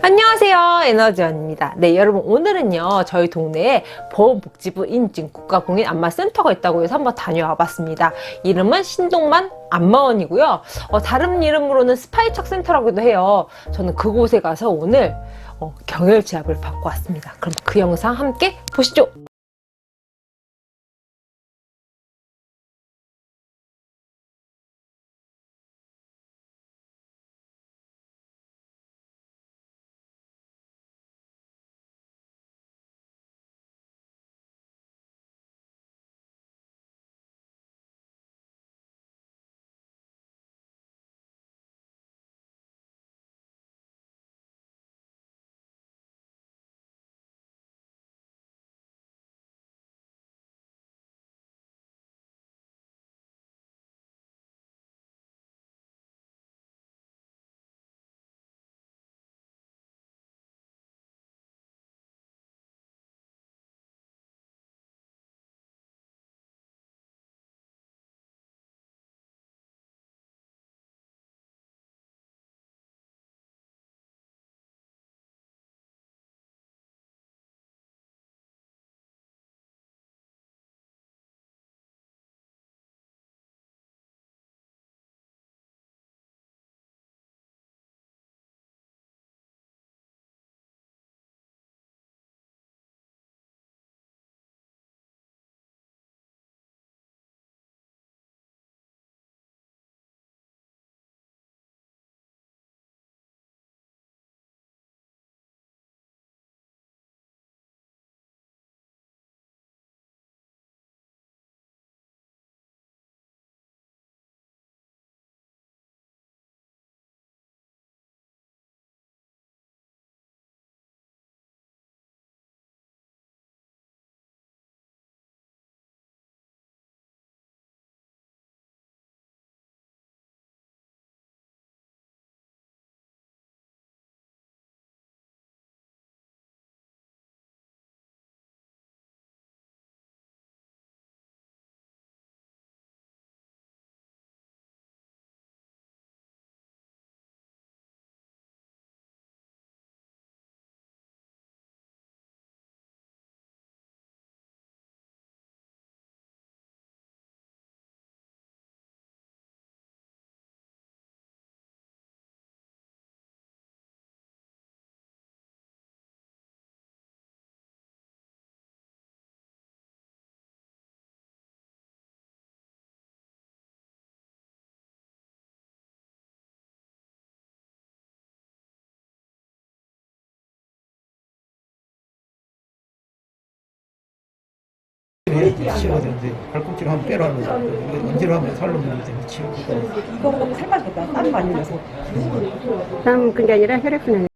안녕하세요. 에너지원입니다. 네 여러분 오늘은요 저희 동네에 보건복지부 인증 국가공인 안마센터가 있다고 해서 한번 다녀와 봤습니다. 이름은 신동만 안마원이고요. 어, 다른 이름으로는 스파이척 센터라고도 해요. 저는 그곳에 가서 오늘 어, 경혈 제압을 받고 왔습니다. 그럼 그 영상 함께 보시죠 치워야 되는데 발꿈치를 한번 빼라는 거죠. 언제로 하면 살로 문제 치우고 이거보다 살밖에 땀 많이 나서 땀 그게 아니라 혈액순환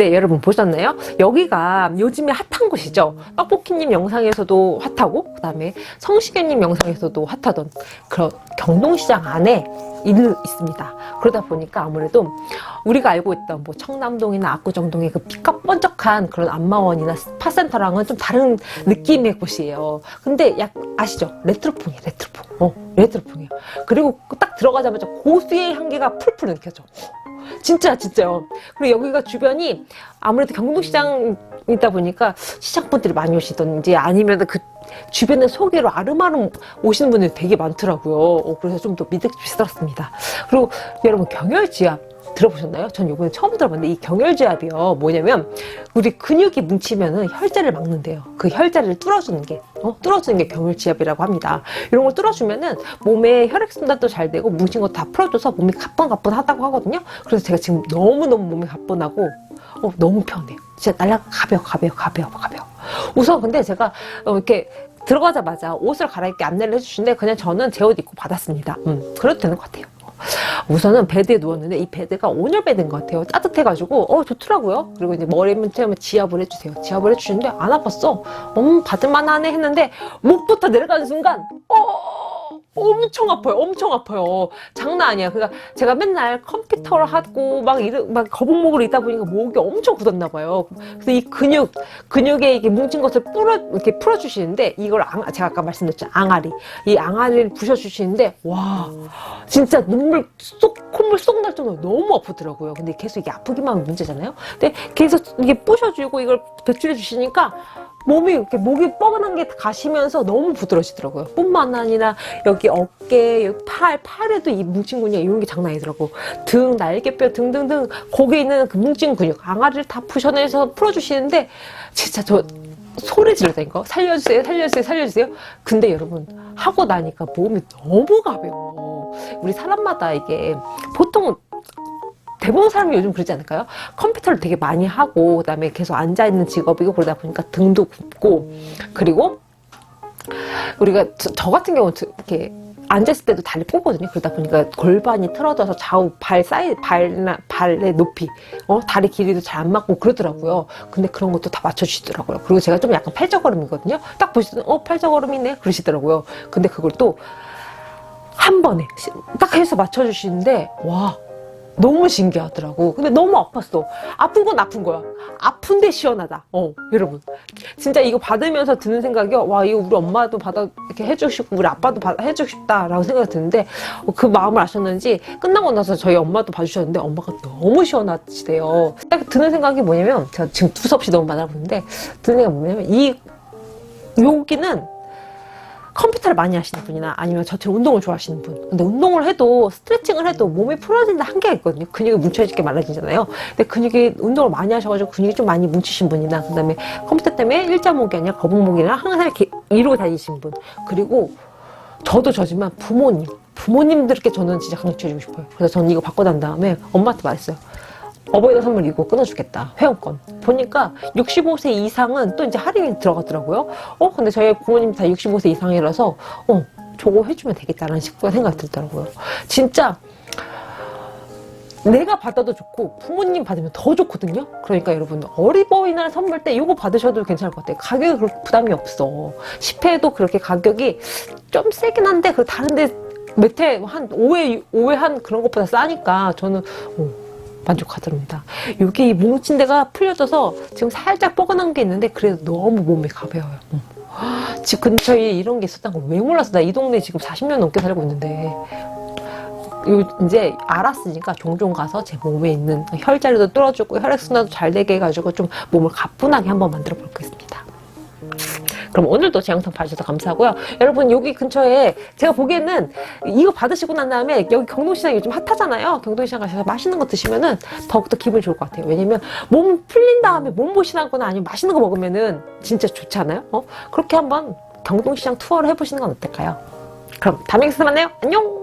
네, 여러분 보셨나요? 여기가 요즘에 핫한 곳이죠. 떡볶이님 영상에서도 핫하고, 그 다음에 성시경님 영상에서도 핫하던 그런 경동시장 안에 일 있습니다. 그러다 보니까 아무래도 우리가 알고 있던 뭐 청남동이나 압구정동의 그 번쩍한 그런 안마원이나 스파센터랑은 좀 다른 느낌의 곳이에요. 근데 약 아시죠? 레트로풍이에요, 레트로풍. 어, 레트로풍이에요. 그리고 딱 들어가자마자 고수의 향기가 풀풀 느껴져. 진짜 진짜요. 그리고 여기가 주변이 아무래도 경동시장이다 보니까 시장 분들이 많이 오시던지 아니면 그 주변에 소개로 아름아름 오시는 분들이 되게 많더라고요. 어, 그래서 좀 더 믿음직스럽습니다. 그리고 여러분 경혈지압 들어보셨나요? 전 이번에 처음 들어봤는데 이 경혈지압이요 뭐냐면 우리 근육이 뭉치면은 혈자를 막는데요. 그 혈자리를 뚫어주는 게 어? 뚫어주는 게 경혈지압이라고 합니다. 이런 걸 뚫어주면은 몸에 혈액 순환도 잘 되고 뭉친 거 다 풀어줘서 몸이 가뿐가뿐하다고 하거든요. 그래서 제가 지금 너무 너무 몸이 가뿐하고 어, 너무 편해요. 진짜 날라 가벼워 가벼워 가벼워 가벼워. 우선 근데 제가 어, 이렇게 들어가자마자 옷을 갈아입게 안내를 해주시는데 그냥 저는 제 옷 입고 받았습니다. 음, 그래도 되는 것 같아요. 우선은 베드에 누웠는데 이 베드가 온열 베드인 것 같아요. 따뜻해가지고 어 좋더라고요. 그리고 이제 머리 밑에 지압을 해주세요. 지압을 해주시는데 안 아팠어. 음 받을만하네 했는데 목부터 내려가는 순간 어 엄청 아파요. 엄청 아파요. 장난 아니야. 그러니까 제가 맨날 컴퓨터를 하고 막 이르 막 거북목을 있다 보니까 목이 엄청 굳었나 봐요. 그래서 이 근육 근육에 이게 뭉친 것을 풀어 이렇게 풀어 주시는데 이걸 앙, 제가 아까 말씀드렸죠 앙아리 이 앙아리를 부셔 주시는데 와 진짜 눈물 쏙 콧물 쏙 날 정도로 너무 아프더라고요. 근데 계속 이게 아프기만 하면 문제잖아요. 근데 계속 이게 부셔 주고 이걸 배출해 주시니까 몸이 이렇게 목이 뻐근한 게 가시면서 너무 부드러지더라고요. 뿐만 아니라 여기 어깨, 여기 팔, 팔에도 이 뭉친 근육 이런 게 장난 아니더라고. 등, 날개뼈 등등등 거기에 있는 그 뭉친 근육, 앙아리를 다 부셔내서 풀어주시는데 진짜 저 소리 지르다니까 살려주세요, 살려주세요, 살려주세요. 근데 여러분 하고 나니까 몸이 너무 가벼워. 우리 사람마다 이게 보통 대부분 사람이 요즘 그러지 않을까요? 컴퓨터를 되게 많이 하고 그다음에 계속 앉아 있는 직업이고 그러다 보니까 등도 굽고 그리고 우리가 저, 저 같은 경우는 저- 이렇게 앉았을 때도 다리 뻗거든요. 그러다 보니까 골반이 틀어져서 좌우 발 사이 발나 발의 높이, 어 다리 길이도 잘 안 맞고 그러더라고요. 근데 그런 것도 다 맞춰주시더라고요. 그리고 제가 좀 약간 팔자걸음이거든요. 딱 보시더니 어 팔자걸음이네 그러시더라고요. 근데 그걸 또 한 번에 시- 딱 해서 맞춰주시는데 와 너무 신기하더라고. 근데 너무 아팠어. 아픈 건 아픈 거야. 아픈데 시원하다. 어, 여러분. 진짜 이거 받으면서 드는 생각이, 와, 이거 우리 엄마도 받아, 이렇게 해주고 싶고, 우리 아빠도 받아, 해주고 싶다라고 생각이 드는데, 어, 그 마음을 아셨는지, 끝나고 나서 저희 엄마도 봐주셨는데, 엄마가 너무 시원하시대요. 딱 드는 생각이 뭐냐면, 제가 지금 두서없이 너무 말하는데, 드는 생각이 뭐냐면, 이, 여기는 컴퓨터를 많이 하시는 분이나 아니면 저처럼 운동을 좋아하시는 분. 근데 운동을 해도 스트레칭을 해도 몸이 풀어진다 한계가 있거든요. 근육이 뭉쳐지게 말라지잖아요. 근데 근육이 운동을 많이 하셔가지고 근육이 좀 많이 뭉치신 분이나 그 다음에 컴퓨터 때문에 일자목이 아니라 거북목이나 항상 이렇게 이루고 다니신 분. 그리고 저도 저지만 부모님. 부모님들께 저는 진짜 강추해주고 싶어요. 그래서 저는 이거 받고 난 다음에 엄마한테 말했어요. 어버이날 선물 이거 끊어주겠다. 회원권. 보니까 65세 이상은 또 이제 할인이 들어가더라고요. 어, 근데 저희 부모님 다 65세 이상이라서, 어, 저거 해주면 되겠다라는 식구가 생각이 들더라고요. 진짜, 내가 받아도 좋고, 부모님 받으면 더 좋거든요? 그러니까 여러분, 어리버이날 선물 때 이거 받으셔도 괜찮을 것 같아요. 가격이 그렇게 부담이 없어. 10회도 그렇게 가격이 좀 세긴 한데, 그 다른데 몇 회, 한 5회, 5회 한 그런 것보다 싸니까 저는, 어, 만족하답니다. 여기 이 뭉친 데가 풀려져서 지금 살짝 뻐근한 게 있는데 그래도 너무 몸이 가벼워요. 음. 집 근처에 이런 게 있었다는 걸 왜 몰랐어? 나 이 동네 지금 40년 넘게 살고 있는데 요 이제 알았으니까 종종 가서 제 몸에 있는 혈자리도 뚫어주고 혈액순환도 잘 되게 해가지고 좀 몸을 가뿐하게 한번 만들어 보겠습니다. 그럼 오늘도 제 영상 봐주셔서 감사하고요. 여러분 여기 근처에 제가 보기에는 이거 받으시고 난 다음에 여기 경동시장 요즘 핫하잖아요. 경동시장 가셔서 맛있는 거 드시면은 더욱더 기분이 좋을 것 같아요. 왜냐면 몸 풀린 다음에 몸보신하거나 아니면 맛있는 거 먹으면은 진짜 좋잖아요. 어? 그렇게 한번 경동시장 투어를 해보시는 건 어떨까요? 그럼 다음에 뵙서 만나요. 안녕!